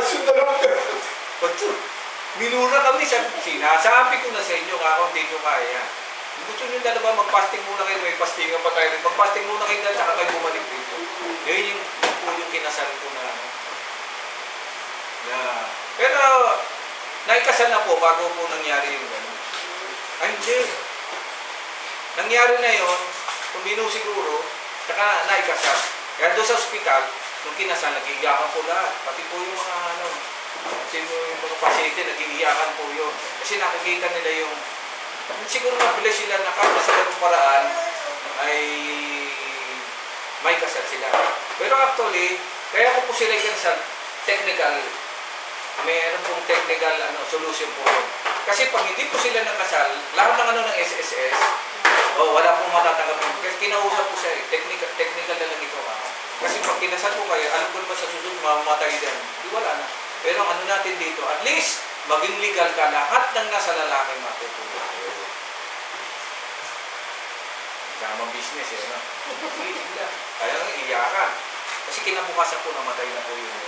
yung dalawang ganun. Bato, minura kami. Sabi, sinasabi ko na sa inyo kung hindi nyo kaya. Kung gusto nyo dalawa, mag-fasting muna kayo. May fastingan pa tayo. Mag-fasting muna kayo dahil tsaka kayo bumalik dito. Yun yung, po yung kinasal ko na ano. Na, pero, naikasal na po bago po nangyari yung gano'n. Ay, hindi. Nangyari na yon, tumino siguro, tsaka naikasal. Kaya doon sa ospital, nung kinasal, nagigiyakan po lahat. Pati po yung mga ano, sino yung mga pasyente, nagigiyakan po yun. Kasi nakikita nila yung, siguro mabilis sila na kahit sa ganung paraan, ay may kasal sila. Pero actually, kaya ko po sila ikinsal, technical, may ano pong technical ano, solution po yun. Kasi pag hindi po sila nakasal, lahat ng ano ng SSS, oh, wala pong matatanggap. Kasi kinausap ko siya eh, technical, technical na lang ito ka. Kasi pag kinasal ko kayo, alam ko naman sa susunod, mamamatay din. Di wala na. Pero ang ano natin dito, at least, maging legal ka, lahat ng nasa lalaki matutulog. Tamang business eh, no? Kaya nga iyakan. Kasi kinabukasan po namatay na po yun.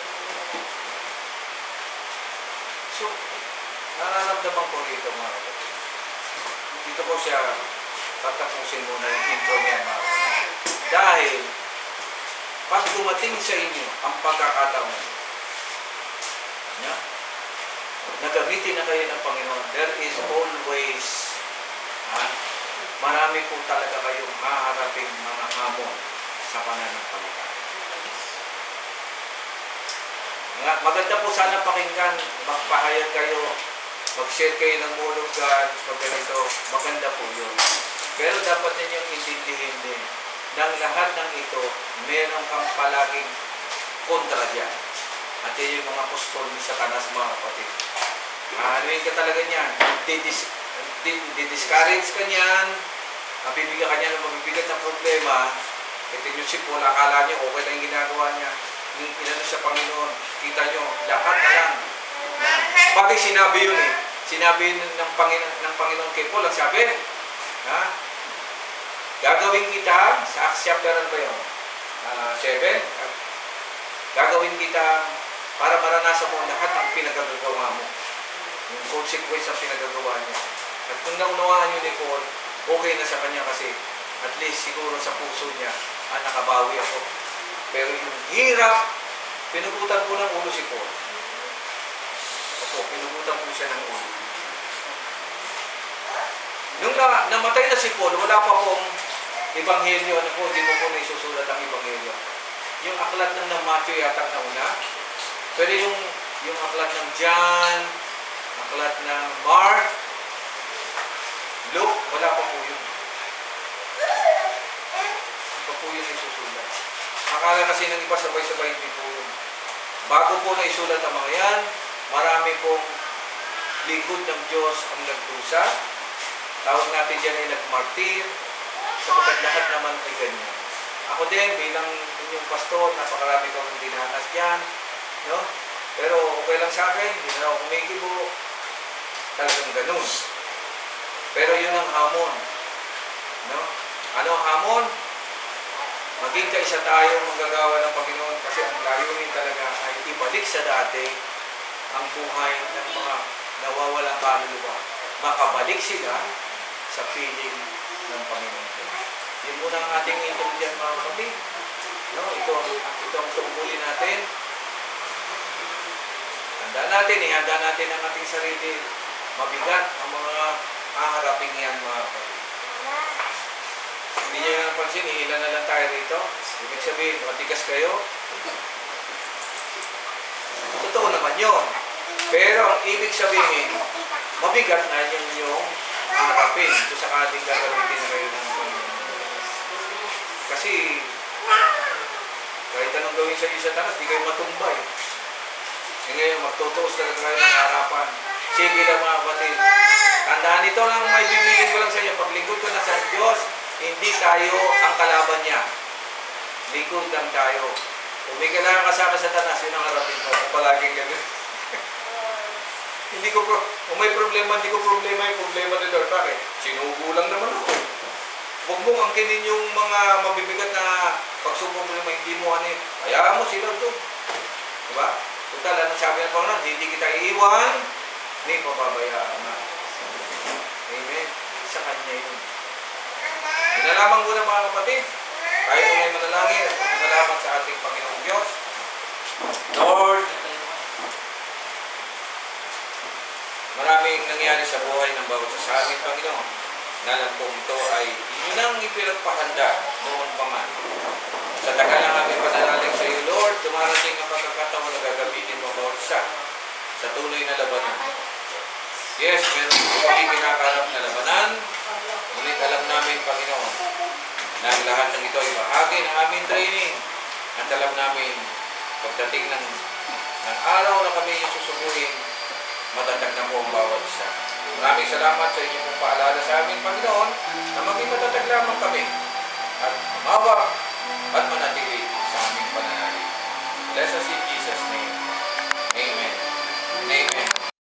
So, nararamdaman ko rito mga kapatid. Dito ko siya tatapusin muna yung intro niya mga kapatid. Dahil, pag dumating sa inyo ang pagkakataon niya, nagamitin na kayo ng Panginoon, there is always ha, marami po talaga kayong haharaping mga hamon sa pananampalataya. Maganda po sana pakinggan, magpahayag kayo, mag-share kayo ng mulog God, pag ganito, maganda po yun. Pero dapat ninyong intindihin din, ng lahat ng ito, meron kang palaging kontra dyan. At yan yung mga apostol ni Satanas, mga kapatid. Anuin ka talaga niyan. Didis, di- didiscourage ka niyan. Mabibigyan ka niya ng mabibigat na problema. Ito yung si Paul, akala niyo okay lang yung ginagawa niya. Yung inano sa Panginoon, kita niyo, lahat na lang. Bakit sinabi yun eh? Sinabi yun ng Panginoon, ng Panginoon kay Paul, ang sabi, ha? Gagawin kita, sa Acts chapter ano ba yun? 7, gagawin kita para maranasan mo lahat ng pinagagawa mo. Yung consequence ng pinagagawa niya. At kung naunawaan yun ni Paul, okay na sa kanya kasi at least siguro sa puso niya, ah, nakabawi ako. Pero yung hirap, pinugutan po ng ulo si Paul. Opo, pinugutan po siya ng ulo. Nung na, namatay na si Paul, wala pa pong ebanghelyo, ano po, hindi mo po na isusulat ang ebanghelyo. Yung aklat ng ng Matthew yata na una, pero yung, yung aklat ng John, aklat ng Mark, Luke, wala pa po yun. Hindi pa po yun isusulat. Akala kasi ng iba sabay-sabay hindi po yun. Bago po na isulat ang mga yan, marami pong lingkod ng Diyos ang nagdusa. Tawag natin dyan ay nagmartir, sapagkat lahat naman ay ganyan. Ako din, bilang inyong pastor, napakarami ko ng dinanas dyan, no? Pero okay lang sa akin, hindi na ako kumikibo. Talagang ganun. Pero yun ang hamon. No? Ano ang hamon? Maging kaisa tayo manggagawa ng Panginoon kasi ang layunin talaga ay ibalik sa dati ang buhay ng mga nawawalang kaluluwa. Makabalik sila sa piling ng Panginoon. Yun muna ang ating intro dyan mga kapatid. No? Ito, ito ang tungkulin natin. Handa natin, ihanda natin ang ating sarili. Mabigat ang mga haharapin yan mga kapatid. Hindi nyo yung napansin, ilan na lang tayo rito. Ibig sabihin, matigas kayo. Totoo naman yun. Pero ang ibig sabihin, mabigat na yun yung haharapin. Ito sa ating gagamitin na kayo ng. Kasi, kahit anong gawin sa isa tanas, di kayo matumbay. E ngayon, magtutuos talaga kayo ng harapan. Sige lang mga kapatid. Tandaan ito lang, may bibilin ko lang sa inyo. Paglingkod ko na sa Diyos, hindi tayo ang kalaban niya. Lingkod lang tayo. Kung may kailangan kasama sa tanas, yun ang harapin mo. Kung palaging ganun. Hindi ko pro kung may problema, hindi ko problema yung problema ni Lord. Bakit? Sinugo lang naman ako. Huwag mong angkinin yung mga mabibigat na pagsubok mo naman hindi mo ano eh. Hayaan mo sila doon. Diba? Total, ano ang sabi ng Panginoon, hindi kita iiwan, ni pababayaan na. Amen. Sa Kanya yun. Inalaman ko na mga kapatid, tayo tunay manalangin at salamat sa ating Panginoong Diyos. Lord, maraming nangyari sa buhay ng bawat sa amin, Panginoon. Nalam kong ito ay inyo nang ipinagpahanda noon pa man. Sa tagal ng aming pananalig sa iyo, Lord, dumarating ang pagkakataon na gagamitin mo bawat isa sa tunay na labanan. Yes, meron po kami kinakaharap na labanan, ngunit alam namin, Panginoon, na ang lahat ng ito ay bahagi ng aming training. At alam namin, pagdating ng, ng araw na kami susubuhin, matatag po ang bawat isa. Maraming salamat sa inyong paalala sa amin, Panginoon, na maging matatag lamang kami at umawa